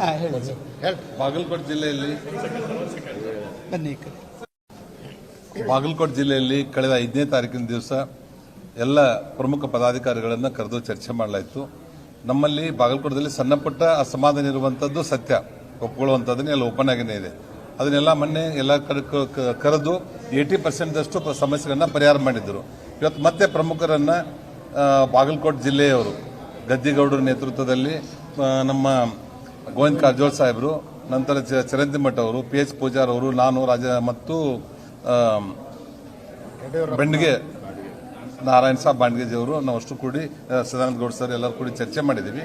ಹಾಂ ಹೇಳಿ ಬಾಗಲಕೋಟೆ ಜಿಲ್ಲೆಯಲ್ಲಿ ಬನ್ನಿ ಬಾಗಲಕೋಟೆ ಜಿಲ್ಲೆಯಲ್ಲಿ ಕಳೆದ ಐದನೇ ತಾರೀಕಿನ ದಿವಸ ಎಲ್ಲ ಪ್ರಮುಖ ಪದಾಧಿಕಾರಿಗಳನ್ನು ಕರೆದು ಚರ್ಚೆ ಮಾಡಲಾಯಿತು. ನಮ್ಮಲ್ಲಿ ಬಾಗಲಕೋಟದಲ್ಲಿ ಸಣ್ಣಪುಟ್ಟ ಅಸಮಾಧಾನ ಇರುವಂಥದ್ದು ಸತ್ಯ. ಒಪ್ಕೊಳ್ಳುವಂಥದ್ದನ್ನೇ ಎಲ್ಲ ಓಪನ್ ಆಗಿನೇ ಇದೆ. ಅದನ್ನೆಲ್ಲ ಮೊನ್ನೆ ಎಲ್ಲ ಕರೆದು ಏಯ್ಟಿ ಪರ್ಸೆಂಟ್ದಷ್ಟು ದಷ್ಟು ಸಮಸ್ಯೆಗಳನ್ನ ಪರಿಹಾರ ಮಾಡಿದ್ದರು ಇವತ್ತು ಮತ್ತೆ ಪ್ರಮುಖರನ್ನ ಬಾಗಲಕೋಟೆ ಜಿಲ್ಲೆಯವರು ಗದ್ದಿಗೌಡರ ನೇತೃತ್ವದಲ್ಲಿ ನಮ್ಮ ಗೋವಿಂದ ಕಾರಜೋಳ ಸಾಹೇಬರು, ನಂತರ ಚಿರಂಜಿ ಮಠ ಅವರು, ಪಿ ಎಚ್ ಪೂಜಾರ್ ಅವರು, ನಾನು, ರಾಜ ಮತ್ತು ಬೆಂಡ್ಗೆ ನಾರಾಯಣ ಸಾಬ್ ಬಾಂಡ್ಗೇಜಿ ಅವರು ನಾವು ಅಷ್ಟು ಕೂಡಿ ಸದಾನಂದ ಗೌಡ್ ಸರ್ ಎಲ್ಲರೂ ಕೂಡಿ ಚರ್ಚೆ ಮಾಡಿದ್ದೀವಿ.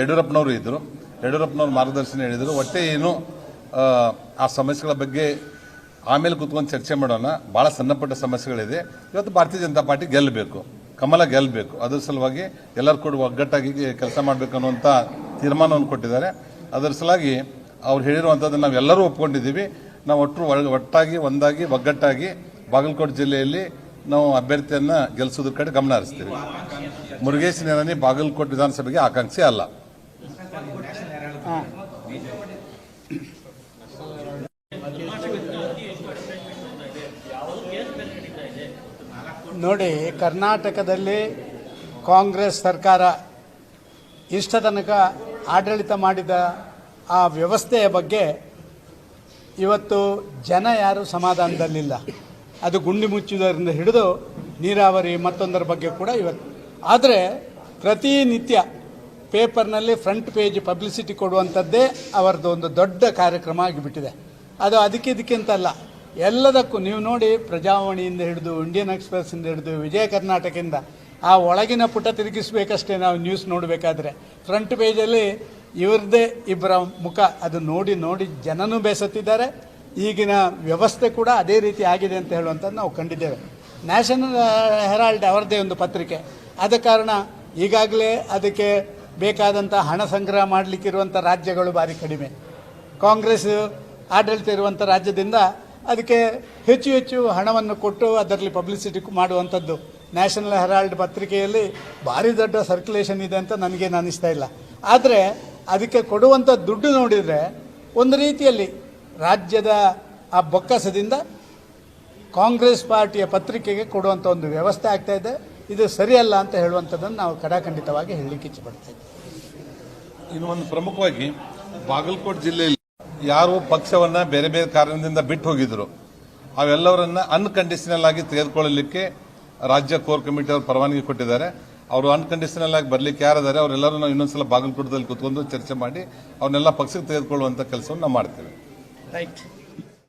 ಯಡಿಯೂರಪ್ಪನವರು ಇದ್ದರು. ಯಡಿಯೂರಪ್ಪನವ್ರ ಮಾರ್ಗದರ್ಶನ ಹೇಳಿದರು. ಒಟ್ಟೆ ಏನು, ಆ ಸಮಸ್ಯೆಗಳ ಬಗ್ಗೆ ಆಮೇಲೆ ಕೂತ್ಕೊಂಡು ಚರ್ಚೆ ಮಾಡೋಣ. ಭಾಳ ಸಣ್ಣಪುಟ್ಟ ಸಮಸ್ಯೆಗಳಿದೆ. ಇವತ್ತು ಭಾರತೀಯ ಜನತಾ ಪಾರ್ಟಿ ಗೆಲ್ಲಬೇಕು. ಕಮಲ ಗೆಲ್ಲಬೇಕು. ಅದರ ಸಲುವಾಗಿ ಎಲ್ಲರೂ ಕೂಡ ಒಗ್ಗಟ್ಟಾಗಿ ಕೆಲಸ ಮಾಡಬೇಕು ಅನ್ನುವಂಥ ತೀರ್ಮಾನವನ್ನು ಕೊಟ್ಟಿದ್ದಾರೆ. ಅದರ ಸಲಾಗಿ ಅವ್ರು ಹೇಳಿರುವಂಥದ್ದನ್ನು ನಾವೆಲ್ಲರೂ ಒಪ್ಕೊಂಡಿದ್ದೀವಿ. ನಾವು ಒಟ್ಟರು ಒಳ- ಒಟ್ಟಾಗಿ, ಒಂದಾಗಿ, ಒಗ್ಗಟ್ಟಾಗಿ ಬಾಗಲಕೋಟೆ ಜಿಲ್ಲೆಯಲ್ಲಿ ನಾವು ಅಭ್ಯರ್ಥಿಯನ್ನು ಗೆಲ್ಲಿಸೋದ್ರ ಕಡೆ ಗಮನ ಹರಿಸ್ತೀವಿ. ಮುರುಗೇಶ್ ನಿರಾಣಿ ಬಾಗಲಕೋಟೆ ವಿಧಾನಸಭೆಗೆ ಆಕಾಂಕ್ಷಿ ಅಲ್ಲ. ನೋಡಿ, ಕರ್ನಾಟಕದಲ್ಲಿ ಕಾಂಗ್ರೆಸ್ ಸರ್ಕಾರ ಇಷ್ಟ ತನಕ ಆಡಳಿತ ಮಾಡಿದ ಆ ವ್ಯವಸ್ಥೆಯ ಬಗ್ಗೆ ಇವತ್ತು ಜನ ಯಾರು ಸಮಾಧಾನದಲ್ಲಿಲ್ಲ. ಅದು ಗುಂಡಿ ಮುಚ್ಚುವುದರಿಂದ ಹಿಡಿದು ನೀರಾವರಿ ಮತ್ತೊಂದರ ಬಗ್ಗೆ ಕೂಡ ಇವತ್ತು. ಆದರೆ ಪ್ರತಿನಿತ್ಯ ಪೇಪರ್ನಲ್ಲಿ ಫ್ರಂಟ್ ಪೇಜ್ ಪಬ್ಲಿಸಿಟಿ ಕೊಡುವಂಥದ್ದೇ ಅವರದ್ದು ಒಂದು ದೊಡ್ಡ ಕಾರ್ಯಕ್ರಮ ಆಗಿಬಿಟ್ಟಿದೆ. ಅದು ಅದಕ್ಕೆ ಇದಕ್ಕಿಂತಲ್ಲ, ಎಲ್ಲದಕ್ಕೂ ನೀವು ನೋಡಿ ಪ್ರಜಾವಾಣಿಯಿಂದ ಹಿಡಿದು ಇಂಡಿಯನ್ ಎಕ್ಸ್ಪ್ರೆಸ್ಸಿಂದ ಹಿಡಿದು, ವಿಜಯ ಕರ್ನಾಟಕದಿಂದ ಆ ಒಳಗಿನ ಪುಟ ತಿರುಗಿಸ್ಬೇಕಷ್ಟೇ ನಾವು ನ್ಯೂಸ್ ನೋಡಬೇಕಾದ್ರೆ. ಫ್ರಂಟ್ ಪೇಜಲ್ಲಿ ಇವ್ರದ್ದೇ ಇಬ್ಬರ ಮುಖ ಅದು ನೋಡಿ ನೋಡಿ ಜನನೂ ಬೇಸತ್ತಿದ್ದಾರೆ. ಈಗಿನ ವ್ಯವಸ್ಥೆ ಕೂಡ ಅದೇ ರೀತಿ ಆಗಿದೆ ಅಂತ ಹೇಳುವಂಥದ್ದು ನಾವು ಕಂಡಿದ್ದೇವೆ. ನ್ಯಾಷನಲ್ ಹೆರಾಲ್ಡ್ ಅವರದೇ ಒಂದು ಪತ್ರಿಕೆ. ಆದ ಕಾರಣ ಈಗಾಗಲೇ ಅದಕ್ಕೆ ಬೇಕಾದಂಥ ಹಣ ಸಂಗ್ರಹ ಮಾಡಲಿಕ್ಕಿರುವಂಥ ರಾಜ್ಯಗಳು ಭಾರಿ ಕಡಿಮೆ. ಕಾಂಗ್ರೆಸ್ ಆಡಳಿತ ಇರುವಂಥ ರಾಜ್ಯದಿಂದ ಅದಕ್ಕೆ ಹೆಚ್ಚು ಹೆಚ್ಚು ಹಣವನ್ನು ಕೊಟ್ಟು ಅದರಲ್ಲಿ ಪಬ್ಲಿಸಿಟಿ ಮಾಡುವಂಥದ್ದು. ನ್ಯಾಷನಲ್ ಹೆರಾಲ್ಡ್ ಪತ್ರಿಕೆಯಲ್ಲಿ ಭಾರಿ ದೊಡ್ಡ ಸರ್ಕ್ಯುಲೇಷನ್ ಇದೆ ಅಂತ ನನಗೇನು ಅನ್ನಿಸ್ತಾ ಇಲ್ಲ. ಆದರೆ ಅದಕ್ಕೆ ಕೊಡುವಂಥ ದುಡ್ಡು ನೋಡಿದರೆ ಒಂದು ರೀತಿಯಲ್ಲಿ ರಾಜ್ಯದ ಆ ಬೊಕ್ಕಸದಿಂದ ಕಾಂಗ್ರೆಸ್ ಪಾರ್ಟಿಯ ಪತ್ರಿಕೆಗೆ ಕೊಡುವಂಥ ಒಂದು ವ್ಯವಸ್ಥೆ ಆಗ್ತಾ ಇದೆ. ಇದು ಸರಿಯಲ್ಲ ಅಂತ ಹೇಳುವಂಥದ್ದನ್ನು ನಾವು ಕಡಾಖಂಡಿತವಾಗಿ ಹೇಳಲಿಕ್ಕೆ ಇಚ್ಛಪಡ್ತಾ ಇದ್ದೀವಿ. ಇನ್ನು ಒಂದು ಪ್ರಮುಖವಾಗಿ ಬಾಗಲಕೋಟೆ ಜಿಲ್ಲೆಯಲ್ಲಿ ಯಾರು ಪಕ್ಷವನ್ನ ಬೇರೆ ಬೇರೆ ಕಾರಣದಿಂದ ಬಿಟ್ಟು ಹೋಗಿದ್ರು. ಅವೆಲ್ಲವರನ್ನ ಅನ್ಕಂಡೀಷನಲ್ ಆಗಿ ತೆಗೆದುಕೊಳ್ಳಲಿಕ್ಕೆ ರಾಜ್ಯ ಕೋರ್ ಕಮಿಟಿ ಅವರು ಪರವಾನಗಿ ಕೊಟ್ಟಿದ್ದಾರೆ. ಅವರು ಅನ್ಕಂಡೀಷನಲ್ ಆಗಿ ಬರ್ಲಿಕ್ಕೆ ಯಾರಿದ್ದಾರೆ, ಅವರೆಲ್ಲರೂ ನಾವು ಇನ್ನೊಂದ್ಸಲ ಬಾಗಲಕೋಟದಲ್ಲಿ ಕುತ್ಕೊಂಡು ಚರ್ಚೆ ಮಾಡಿ, ಅವ್ರನ್ನೆಲ್ಲ ಪಕ್ಷಕ್ಕೆ ತೆಗೆದುಕೊಳ್ಳುವಂತ ಕೆಲಸವನ್ನು ನಾವು ಮಾಡ್ತೇವೆ